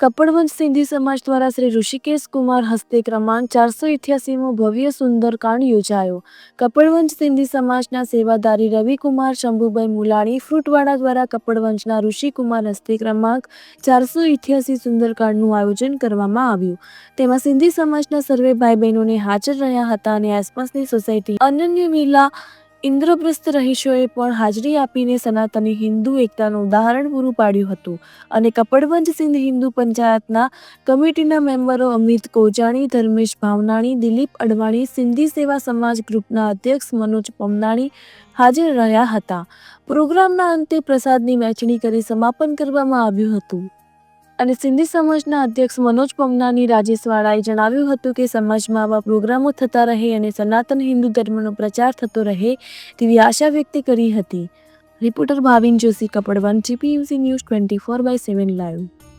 Kapadvanj Sindhi સમાજ દ્વારા શ્રી ઋષિકેશ કુમાર હસ્તે ક્રમાંક ચારસો ઇઠ્યાસીમો ભવ્ય સુંદરકાંડ યોજાયો. કપડવંશ સિંધી સમાજના સેવાદારી રવિકુમાર, શંભુભાઈ મુલાણી, ફ્રૂટવાડા દ્વારા કપડવંશના ઋષિકુમાર હસ્તે ક્રમાંક ચારસો ઇઠ્યાસી સુંદરકાંડનું આયોજન કરવામાં આવ્યું. તેમાં સિંધી સમાજના સર્વે ભાઈ બહેનોને હાજર રહ્યા હતા અને આસપાસની સોસાયટી અનન્ય મિલા ઇન્દ્રપ્રસ્થ રહીશોએ પણ હાજરી આપીને સનાતની હિન્દુ એકતાનું ઉદાહરણ પૂરું પાડ્યું હતું અને કપડવંજ સિંધ હિન્દુ પંચાયતના કમિટીના મેમ્બરો અમિત કોજાણી, ધર્મેશ ભાવનાણી, દિલીપ અડવાણી, સિંધી સેવા સમાજ ગ્રુપના અધ્યક્ષ મનોજ પમનાણી હાજર રહ્યા હતા. પ્રોગ્રામના અંતે પ્રસાદની વહેંચણી કરી સમાપન કરવામાં આવ્યું હતું. અને સિંધી સમાજના અધ્યક્ષ મનોજ પમનાની રાજેશવાળાએ જણાવ્યું હતું કે સમાજમાં આવા પ્રોગ્રામો થતા રહે અને સનાતન હિન્દુ ધર્મનો પ્રચાર થતો રહે તેવી આશા વ્યક્ત કરી હતી. Reporter Bhavin Joshi Kapadvanj GPUC news twenty four by seven live.